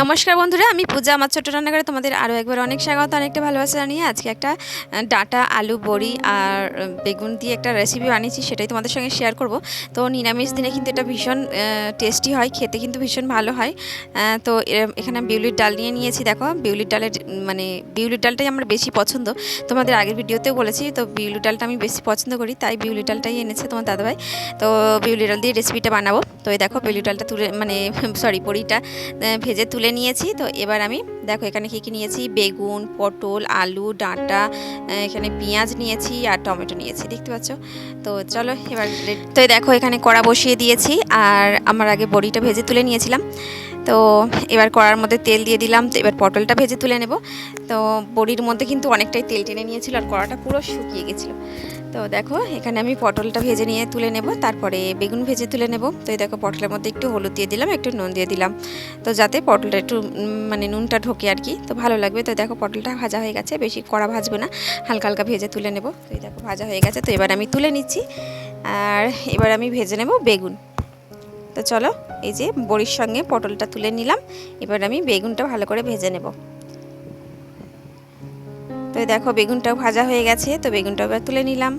নমস্কার বন্ধুরা, আমি পূজা আমার ছোট্ট রান্নাঘরে তোমাদের আরও একবার অনেক স্বাগত, অনেকটা ভালোবাসা জানিয়ে আজকে একটা ডাঁটা, আলু, বড়ি আর বেগুন দিয়ে একটা রেসিপি বানিয়েছি, সেটাই তোমাদের সঙ্গে শেয়ার করব। তো নিরামিষ দিনে কিন্তু এটা ভীষণ টেস্টি হয়, খেতে কিন্তু ভীষণ ভালো হয়। তো এখানে বিউলির ডাল নিয়ে নিয়েছি, দেখো, বিউলির ডালের মানে বিউলির ডালটাই আমার বেশি পছন্দ। তোমাদের আগের ভিডিওতেও বলেছি, তো বিউলির ডালটা আমি বেশি পছন্দ করি, তাই বিউলির ডালটাই এনেছে তোমার দাদাভাই। তো বিউলির ডাল দিয়ে রেসিপিটা বানাবো। তো এই দেখো, বিউলির ডালটা তুলে মানে সরি বড়িটা ভেজে তুলে নিয়েছি। তো এবার আমি, দেখো এখানে কী কী নিয়েছি? বেগুন, পটল, আলু, ডাঁটা এখানে পেঁয়াজ নিয়েছি আর টমেটো নিয়েছি, দেখতে পাচ্ছ? তো চলো এবার তো দেখো এখানে কড়া বসিয়ে দিয়েছি আর আমার আগে বড়িটা ভেজে তুলে নিয়েছিলাম। তো এবার কড়ার মধ্যে তেল দিয়ে দিলাম, তো এবার পটলটা ভেজে তুলে নেব। তো বড়ির মধ্যে কিন্তু অনেকটাই তেল টেনে নিয়েছিল আর কড়াটা পুরো শুকিয়ে গেছিল। তো দেখো এখানে আমি পটলটা ভেজে নিয়ে তুলে নেব, তারপরে বেগুন ভেজে তুলে নেব। তো এই দেখো পটলের মধ্যে একটু হলুদ দিয়ে দিলাম, একটু নুন দিয়ে দিলাম। তো যাতে পটলটা একটু মানে নুনটা ঢোকে আর কি, তো ভালো লাগবে। তো দেখো পটলটা ভাজা হয়ে গেছে, বেশি কড়া ভাজবে না, হালকা হালকা ভেজে তুলে নেব। তো এই দেখো ভাজা হয়ে গেছে, তো এবার আমি তুলে নিচ্ছি। আর এবার আমি ভেজে নেব বেগুন। তো চলো, এই যে বড়ির সঙ্গে পটলটা তুলে নিলাম, এবার আমি বেগুনটা ভালো করে ভেজে নেব। তো দেখো বেগুনটাও ভাজা হয়ে গেছে, তো বেগুনটাও এবার তুলে নিলাম।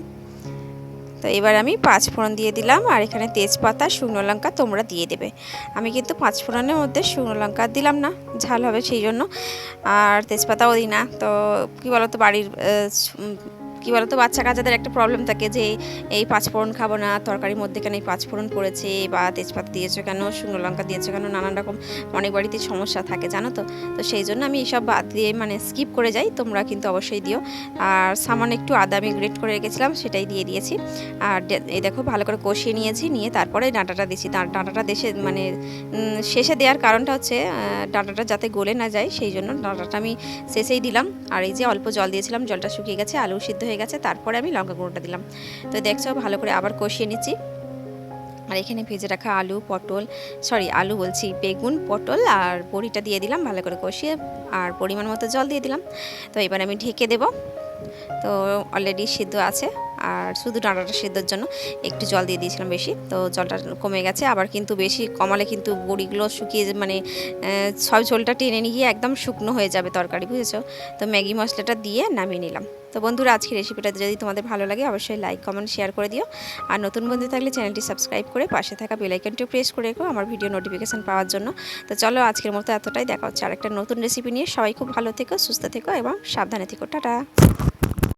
তো এবার আমি পাঁচ ফোড়ন দিয়ে দিলাম আর এখানে তেজপাতা, শুকনো লঙ্কা তোমরা দিয়ে দেবে। আমি কিন্তু পাঁচ ফোড়নের মধ্যে শুকনো লঙ্কা দিলাম না, ঝাল হবে সেই জন্য। আর তেজপাতাও দিই না, তো কী বলো তো বাড়ির কী বলো তো বাচ্চা কাচ্চাদের একটা প্রবলেম থাকে যে, এই পাঁচ ফোড়ন খাব না, তরকারির মধ্যে কেন এই পাঁচ ফোড়ন পড়েছে বা তেজপাতা দিয়েছ কেন, শুকনো লঙ্কা দিয়েছ কেন, নানান রকম অনেক বাড়িতে সমস্যা থাকে, জানো তো? তো সেই জন্য আমি এইসব বাদ দিয়ে মানে স্কিপ করে যাই, তোমরা কিন্তু অবশ্যই দিও। আর সামান্য একটু আদা আমি গ্রেট করে রেখেছিলাম, সেটাই দিয়ে দিয়েছি। আর এই দেখো, ভালো করে কষিয়ে নিয়েছি, নিয়ে তারপরে ডাঁটাটা দিয়েছি। ডাঁটাটা দেশে মানে শেষে দেওয়ার কারণটা হচ্ছে ডাঁটাটা যাতে গলে না যায়, সেই জন্য ডাঁটাটা আমি শেষেই দিলাম। আর এই যে অল্প জল দিয়েছিলাম, জলটা শুকিয়ে গেছে, আলু সিদ্ধ হয়ে গেছে, তারপরে আমি লঙ্কা গুঁড়োটা দিলাম। তো দেখছ, ভালো করে আবার কষিয়ে নিচ্ছি। আর এখানে ভেজে রাখা আলু, পটল, সরি, আলু বলছি, বেগুন, পটল আর বড়িটা দিয়ে দিলাম ভালো করে কষিয়ে, আর পরিমাণ মতো জল দিয়ে দিলাম। তো এবার আমি ঢেকে দেব। তো অলরেডি সিদ্ধ আছে। আর শুধু ডাঁটাটা সেদ্ধর জন্য একটু জল দিয়ে দিয়েছিলাম বেশি। তো জলটা কমে গেছে, আবার কিন্তু বেশি কমালে কিন্তু বড়িগুলো শুকিয়ে মানে সব ঝোলটা টেনে নিয়ে একদম শুকনো হয়ে যাবে তরকারি, বুঝেছ? তো ম্যাগি মশলাটা দিয়ে নামিয়ে নিলাম। তো বন্ধুরা আজকে রেসিপিটা যদি তোমাদের ভালো লাগে, অবশ্যই লাইক কমেন্ট শেয়ার করে দিও। আর নতুন বন্ধু থাকলে চ্যানেলটি সাবস্ক্রাইব করে পাশে থাকা বেলাইকনটিও প্রেস করে রেখো আমার ভিডিও নোটিফিকেশান পাওয়ার জন্য। তো চলো, আজকের মতো এতটাই। দেখা হচ্ছে আর একটা নতুন রেসিপি নিয়ে। সবাই খুব ভালো থেকো, সুস্থ থেকো এবং সাবধানে থেকো। টাটা!